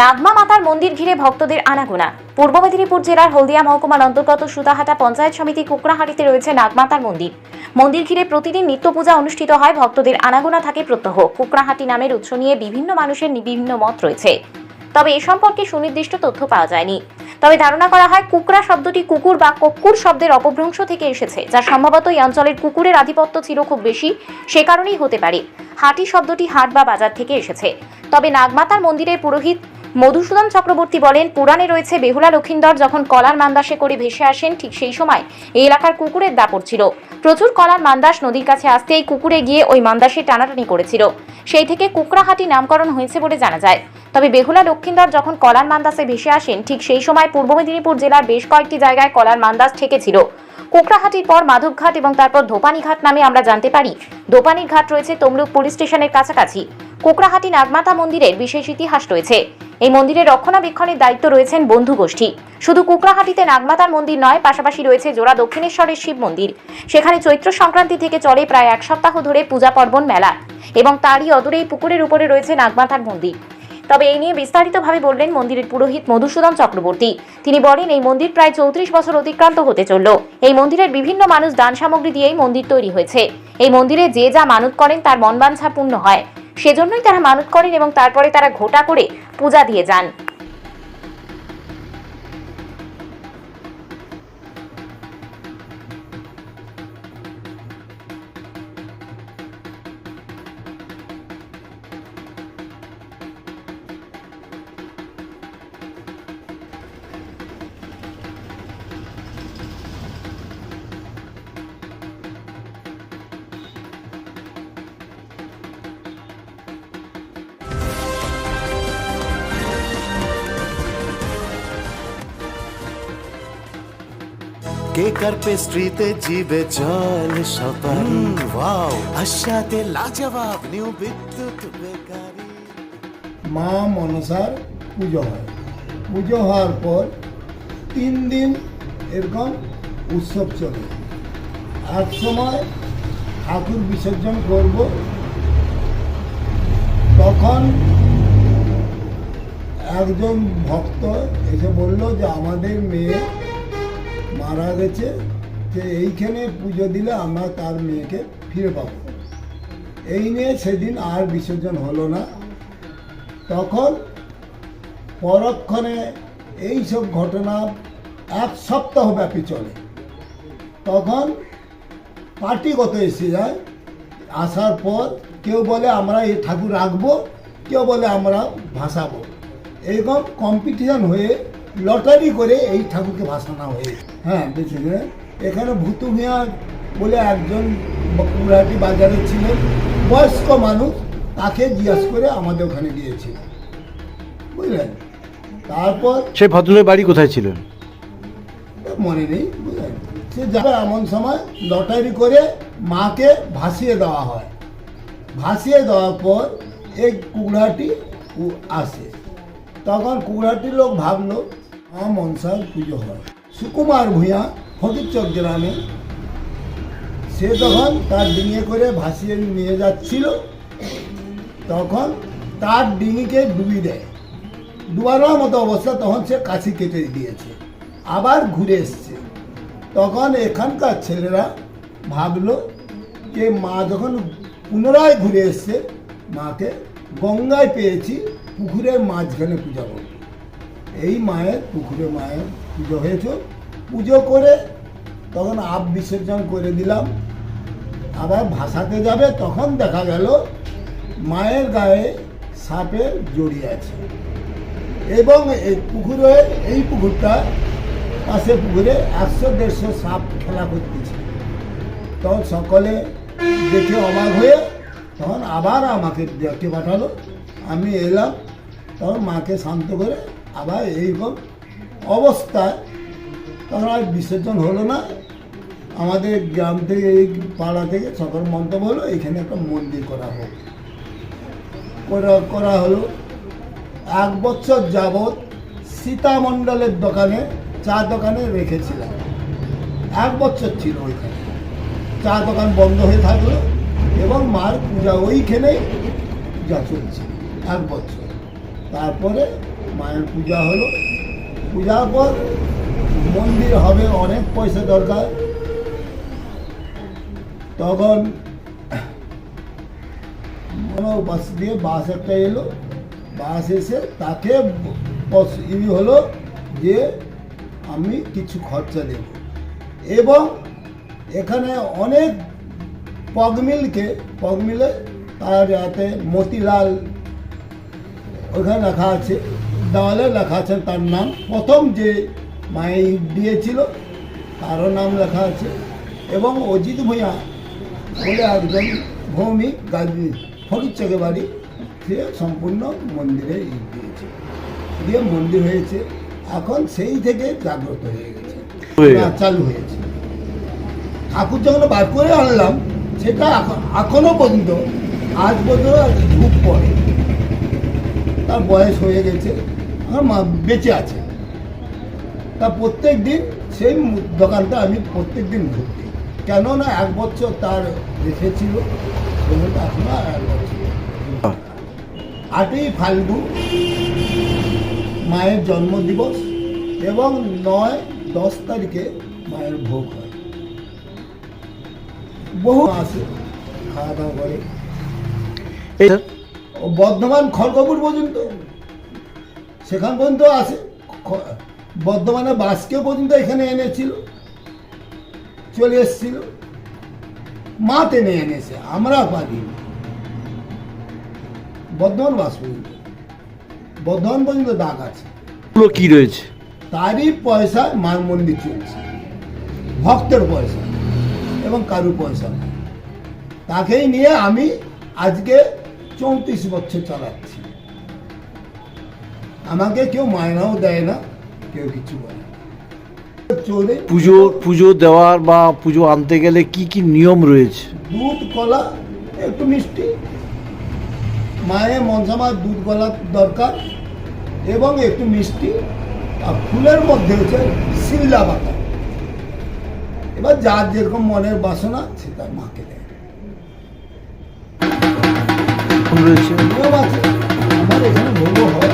নাগমা মাতার মন্দির ঘিরে ভক্তদের আনাগোনা। পূর্ব মেদিনীপুর জেলার হলদিয়া মহকুমার অন্তর্গত সুতাহাটা পঞ্চায়েত সমিতি কুকড়াহাটিতে রয়েছে নাগমাতার মন্দির। মন্দির ঘিরে প্রতিদিন নিত্য পূজা অনুষ্ঠিত হয়, ভক্তদের আনাগোনা থাকে প্রত্যহ। কুকড়াহাটি নামের উৎস নিয়ে বিভিন্ন মানুষের বিভিন্ন মত রয়েছে। তবে এ সম্পর্কে সুনির্দিষ্ট তথ্য পাওয়া যায়নি। তবে ধারণা করা হয় কুকরা শব্দটি কুকুর বা কক্কুর শব্দের অপভ্রংশ থেকে এসেছে, যা সম্ভবত এই অঞ্চলের কুকুরের আধিপত্য ছিল খুব বেশি, সে কারণেই হতে পারে। হাটি শব্দটি হাট বা বাজার থেকে এসেছে। তবে নাগমাতার মন্দিরের পুরোহিত মধুসূদন চক্রবর্তী বলেন, পুরাণে রয়েছে বেহুলা লক্ষিন্দর যখন কলার মান্দাসে করে ভেসে আসেন, ঠিক সেই সময় এই এলাকার কুকুরের দাপট ছিল। প্রচুর কলার মান্দাস নদীর কাছে আসতেই কুকুরে গিয়ে ওই মান্দাসে টানাটানি করেছিল। সেই থেকে কুকরাহাটি নামকরণ হয়েছে বলে জানা যায়। তবে বেহুলা লক্ষিন্দর যখন কলার মান্দাসে ভেসে আসেন, ঠিক সেই সময় পূর্ব মেদিনীপুর জেলার বেশ কয়েকটি জায়গায় কলার মান্দাস ঠেকেছিল। কোকড়াহাটির পর মাধবঘাট এবং তারপর ধোপানি ঘাট নামে আমরা জানতে পারি দোপানির ঘাট রয়েছে তমলুক পুলিশ স্টেশনের কাছাকাছি। কোকড়াহাটি নাগমাতা মন্দিরের বিশেষ ইতিহাস রয়েছে। এই মন্দিরের রক্ষণাবেক্ষণের দায়িত্ব রয়েছেন বন্ধু গোষ্ঠী। শুধু কুকড়াহাটিতে নাগমাতার মন্দির নয়, পাশাপাশি রয়েছে জোড়া দক্ষিণেশ্বরের শিব মন্দির। সেখানে চৈত্র সংক্রান্তি থেকে চলে প্রায় এক সপ্তাহ ধরে পূজা পার্বণ মেলা এবং তারই অদূরেই পুকুরের উপরে রয়েছে নাগমাতার মন্দির। তবে এই নিয়ে বিস্তারিতভাবে বললেন মন্দিরের পুরোহিত মধুসূদন চক্রবর্তী। তিনি বলেন, এই মন্দির প্রায় চৌত্রিশ বছর অতিক্রান্ত হতে চলল। এই মন্দিরের বিভিন্ন মানুষ দান সামগ্রী দিয়েই মন্দির তৈরি হয়েছে। এই মন্দিরে যে যা মানত করেন তার মনবাঞ্ছা পূর্ণ হয়। সেজন্যই তারা মানত করেন এবং তারপরে তারা ঘোটা করে পূজা দিয়ে যান। কেক আর পেস্ট্রিতে জিবে জল সপারি। ওয়াও আশাতে লাজবাব নিউ বিদ্যুৎ বেকারি। মা মনসার পুজো হয়। পুজো হওয়ার পর তিন দিন এরকম উৎসব চলে। এক সময় ঠাকুর বিসর্জন করব। তখন একজন ভক্ত এসে বলল যে আমাদের মেয়ে মারা গেছে, যে এইখানে পুজো দিলে আমরা তার মেয়েকে ফিরে পাবো। এই নিয়ে সেদিন আর বিসর্জন হলো না। তখন পরক্ষণে এই সব ঘটনা এক সপ্তাহ ব্যাপী চলে। তখন পার্টিগত এসে যায়। আসার পর কেউ বলে, আমরা এই ঠাকুর রাখব। কেউ বলে, আমরা ভাসাবো। এরকম কম্পিটিশন হয়ে লটারি করে এই ঠাকুরকে ভাসানো হয়েছে। হ্যাঁ করে এখানে ভুতু মিয়া বলে একজন পুরাটি বাজারে ছিলেন বয়স্ক মানুষ তাকে জিজ্ঞাসা করে আমাদের ওখানে গিয়েছিল। বুঝলেন? তারপর সে ভদ্রলোকের বাড়ি কোথায় ছিলেন? মনে নেই বুঝলেন? সে যাবে এমন সময় লটারি করে মাকে ভাসিয়ে দেওয়া হয়। ভাসিয়ে দেওয়ার পর এই কুকুরাটি আসে। তখন কুকুরাটির লোক ভাবলো মনসার পুজো হয় সুকুমার ভূঁইয়া ফকিরচক গ্রামে সে তখন তার ডিঙে করে ভাসিয়ে নিয়ে যাচ্ছিল তখন তার ডিঙিকে ডুবি দেয়। ডুবানোর মতো অবস্থা তখন সে কাছি কেটে দিয়েছে। আবার ঘুরে এসছে। তখন এখানকার ছেলেরা ভাবলো যে মা যখন পুনরায় ঘুরে এসছে, মাকে গঙ্গায় পেয়েছি, পুকুরের মাঝখানে পূজা করব। এই মায়ের পুকুরে মায়ের পুজো হয়েছে। পুজো করে তখন আপ বিসর্জন করে দিলাম। আবার ভাসাতে যাবে, তখন দেখা গেল মায়ের গায়ে সাপের জড়ি আছে। এবং এই পুকুরে, এই পুকুরটা পাশে পুকুরে একশো দেড়শো সাপ খেলা করতেছে। তখন সকলে দেখে অবাক হয়ে তখন আবার আমাকে দেখতে পাঠালো। আমি এলাম, তখন মাকে শান্ত করে আবার এইরকম অবস্থায় তখন আর বিসর্জন হলো না। আমাদের গ্রাম থেকে এই পাড়া থেকে সকল মন্তব্য হলো, এখানে একটা মন্দির করা হোক। করা করা হলো। এক বছর যাবৎ সীতামণ্ডলের দোকানে, চা দোকানে রেখেছিলাম। এক বছর ছিল ওইখানে। চা দোকান বন্ধ হয়ে থাকল এবং মার পূজা ওইখানেই যা চলছে, এক বছর। তারপরে মায়ের পূজা হলো। পূজার পর মন্দির হবে, অনেক পয়সা দরকার। তখন বাস দিয়ে বাস একটা এলো। বাস এসে তাকে ই হলো যে, আমি কিছু খরচা দেব। এবং এখানে অনেক পগমিলকে পগমিলে তার হাতে মতিলাল ওখানে রাখা আছে। দেওয়ালে লেখা আছে তার নাম। প্রথম যে মাই দিয়েছিল তারও নাম লেখা আছে। এবং অজিত ভূঁইয়া বলে একজন ভৌমিক গাজী ফরিদ চকে বাড়ি সে সম্পূর্ণ মন্দিরে ইট দিয়েছে। দিয়ে মন্দির হয়েছে। এখন সেই থেকে জাগ্রত হয়ে গেছে। চালু হয়েছে। ঠাকুর যখন বার করে আনলাম সেটা এখনও পর্যন্ত আজ পর্যন্ত ধূপ পড়ে তার বয়স হয়ে গেছে। বেঁচে আছে। তা প্রত্যেক দিন সেই দোকানটা আমি প্রত্যেক দিন দিই কেননা এক বছর তার রেখেছিল এখনও আর এক বছর। আটই ফাল্গুন মায়ের জন্মদিবস এবং নয় দশ তারিখে মায়ের ভোগ হয়। বহু আসে খাওয়া দাওয়া করে। বর্ধমান খড়গপুর পর্যন্ত। সেখান পর্যন্ত আসে। বর্ধমানে বাসকে পর্যন্ত এখানে এনেছিল। চলে এসেছিল। মা টেনে এনেছে আমরা পারি বর্ধমান বাস পর্যন্ত। বর্ধমান পর্যন্ত দাগ আছে। কি রয়েছে? তারই পয়সায় মার মন্দির চলছে। ভক্তের পয়সা এবং কারু পয়সা। তাকেই নিয়ে আমি আজকে চৌত্রিশ বছর চালাচ্ছি। আমাকে কেউ মায়নাও দেয় না কেউ কিছু বলে চলে পুজো পুজো দেওয়ার বা পুজো আনতে গেলে কি কি নিয়ম রয়েছে? দুধ কলা একটু মিষ্টি। মায়ের মনসামার দুধ কলা দরকার এবং একটু মিষ্টি আর ফুলের মধ্যে হচ্ছে শিল্লা পাতা। এবার যার যেরকম মনের বাসনা সে তার মাকে দেয়। রয়েছে। আমার এখানে ভোগও হয়।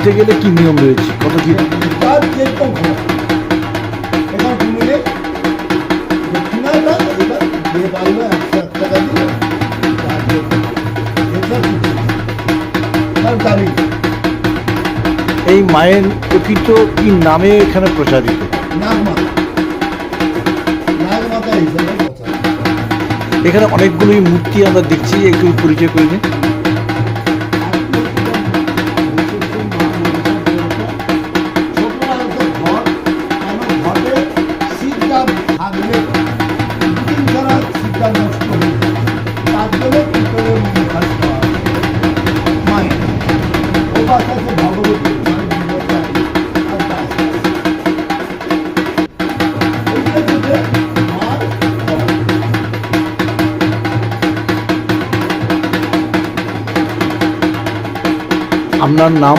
দিতে গেলে কি নিয়ম রয়েছে? কত কি? তার যেরকম তুমি দক্ষিণাটা একশো এক টাকা তার দাবি। এই মায়ের প্রকৃত কি নামে এখানে প্রচারিত? নাগমাতা নাগমাতা হিসেবে এখানে অনেকগুলোই মূর্তি আমরা দেখছি একটু পরিচয় করে নিন আপনার নাম?